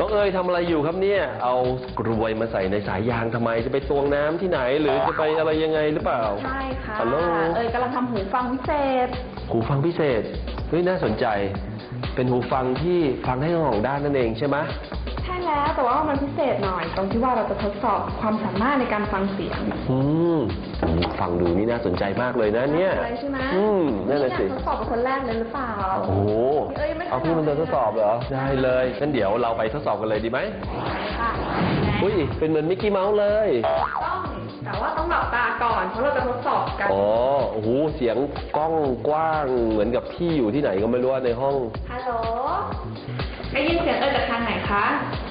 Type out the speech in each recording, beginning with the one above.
น้องเอ๋ยทำอะไรอยู่ครับเนี่ย เอากรวยมาใส่ในสายยางทำไม จะไปตวงน้ำที่ไหน หรือจะไปอะไรยังไงหรือเปล่า ใช่ค่ะ ฮัลโหล เอยกำลังทำหูฟังพิเศษ หูฟังพิเศษ เฮ้ยน่าสนใจ เป็นหูฟังที่ฟังได้ทั้งสองด้านนั่นเองใช่ไหมใช่ แล้ว แต่ว่ามันพิเศษหน่อย ตรงที่ว่าเราจะทดสอบความสามารถในการฟังเสียงอืมฟังดูนี่น่าสนใจมากเลยนะเนี่ยอะไรใช่ไหมอืมนั่นแหละสิอยากทดสอบเป็นคนแรกเลยหรือเปล่าโอ้โหเอ้ยไม่เอาพี่มันเดินทดสอบเหรอได้เลยงั้นเดี๋ยวเราไปทดสอบกันเลยดีไหมค่ะอุ้ยเป็นเหมือนมิกกี้เมาส์เลยต้องแต่ว่าต้องหลับตาก่อนเพราะเราจะทดสอบกันอ๋อโอ้โหเสียงกล้องกว้างเหมือนกับพี่อยู่ที่ไหนก็ไม่รู้อะในห้องฮัลโหล ได้ยินเสียงเอยจากทางไหนคะ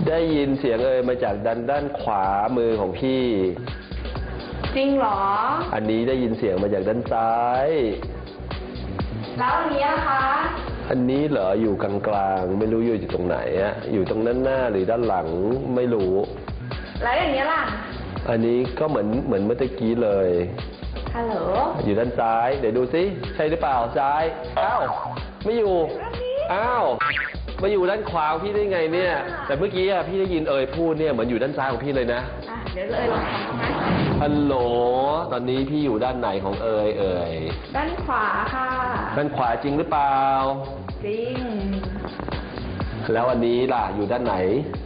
ได้ยินเสียงเอ่ยมาจากด้านด้านขวามือของพี่ จริงเหรอ อันนี้ได้ยินเสียงมาจากด้านซ้าย แล้วอันนี้นะคะ อันนี้เหรออยู่กลางๆไม่รู้อยู่อยู่ตรงไหนอะอยู่ตรงด้านหน้าหรือด้านหลังไม่รู้ แล้วอย่างนี้ล่ะ อันนี้ก็เหมือนเหมือนเมื่อตะกี้เลย ฮัลโหล อยู่ด้านซ้าย เดี๋ยวดูสิใช่หรือเปล่าซ้าย อ้าว ไม่อยู่ อ้าว มาอยู่ด้านขวาของพี่ได้ไงเนี่ย แต่เมื่อกี้อะพี่ได้ยินเอ่ยพูดเนี่ยเหมือนอยู่ด้านซ้ายของพี่เลยนะอะเดี๋ยวเลยลองทำไหมฮัลโหลตอนนี้พี่อยู่ด้านไหนของเอ่ยเอ่ยด้านขวาค่ะ ด้านขวาจริงหรือเปล่า จริง แล้วอันนี้ล่ะอยู่ด้านไหน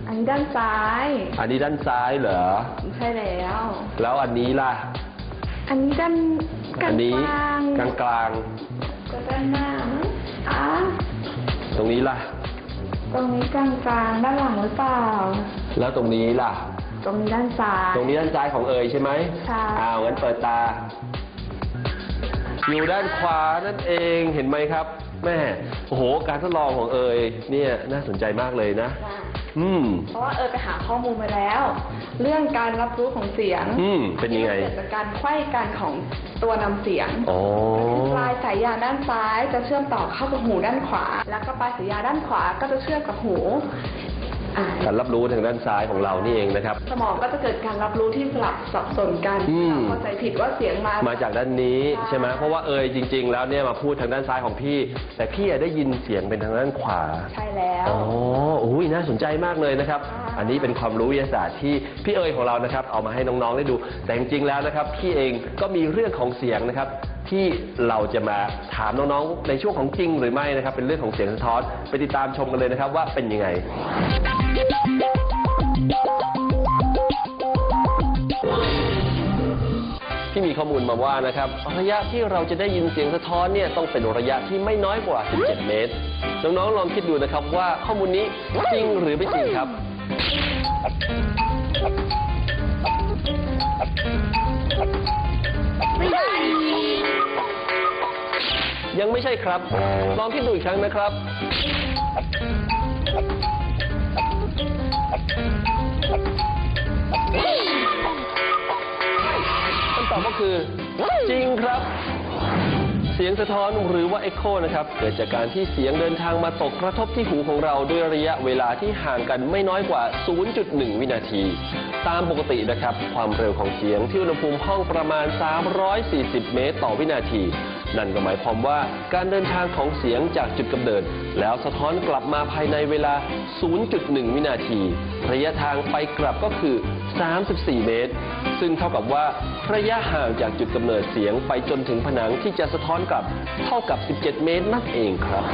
อันนี้ด้านซ้าย อันนี้ด้านซ้ายเหรอ ใช่แล้ว แล้วอันนี้ล่ะ อันนี้ด้านกลาอังนี้ๆกลางกลางก็ด้านหน้ามั้งอะๆตรงนี้ล่ะ ตรงนี้กลางกลางๆด้านหลังหรือเปล่า แล้วตรงนี้ล่ะ ตรงนี้ด้านซ้าย ตรงนี้ด้านซ้ายของเอ่ยใช่ไหมใช่ อ้าวงั้นเปิดตา อยู่ด้านขวานั่นเองเห็นไหมครับ แม่โอ้โห การทดลองของเอ่ยเนี่ยน่าสนใจมากเลยนะอะอืม เพราะว่าเออไปหาข้อมูลมาแล้ว เรื่องการรับรู้ของเสียงอืม เป็นยังไง ที่เกิดจากการไขว้กันของตัวนำเสียงอ๋อ ปลายสายยางด้านซ้ายจะเชื่อมต่อเข้ากับหูด้านขวา แล้วก็ปลายสายยางด้านขวาก็จะเชื่อมกับหู อ่า การรับรู้ทางด้านซ้ายของเรานี่เองนะครับ สมองก็จะเกิดการรับรู้ที่สลับสับสนกันอืม เข้าใจผิดว่าเสียงมามาจากด้านนี้ใช่ไหมเพราะว่าเอ่ยจริง ๆ แล้วเนี่ยมาพูดทางด้านซ้ายของพี่ แต่พี่อะได้ยินเสียงเป็นทางด้านขวา ใช่แล้ว อ๋ออุ้ยน่าสนใจมากเลยนะครับ ค่ะอันนี้เป็นความรู้วิทยาศาสตร์ที่พี่เอ๋ยของเรานะครับ เอามาให้น้องๆได้ดู แต่จริงๆแล้วนะครับ พี่เองก็มีเรื่องของเสียงนะครับ ที่เราจะมาถามน้องๆ ในช่วงของจริงหรือไม่นะครับ เป็นเรื่องของเสียงสะท้อนไปติดตามชมกันเลยนะครับว่าเป็นยังไง ที่มีข้อมูลมาว่านะครับ ระยะที่เราจะได้ยินเสียงสะท้อนเนี่ยต้องเป็นระยะที่ไม่น้อยกว่า 17 เมตร น้องๆลองคิดดูนะครับว่าข้อมูลนี้จริงหรือไม่จริงครับ ไม่ใช่ครับ ลองคิดดูอีกครั้งนะครับ คำตอบก็คือ จริงครับ เสียงสะท้อนหรือว่าเอ็กโคนะครับ เกิดจากการที่เสียงเดินทางมาตกกระทบที่หูของเราด้วยระยะเวลาที่ห่างกันไม่น้อยกว่า 0.1 วินาที ตามปกตินะครับ ความเร็วของเสียงที่อุณหภูมิห้องประมาณ 340 เมตร ต่อวินาที นั่นก็หมายความว่าการเดินทางของเสียงจากจุดกำเนิด แล้วสะท้อนกลับมาภายในเวลา 0.1 วินาที ระยะทางไปกลับก็คือ 34 เมตร ซึ่งเท่ากับว่าระยะห่างจากจุดกำเนิดเสียงไปจนถึงผนังที่จะสะท้อนกลับเท่ากับ 17 เมตรนั่นเองครับ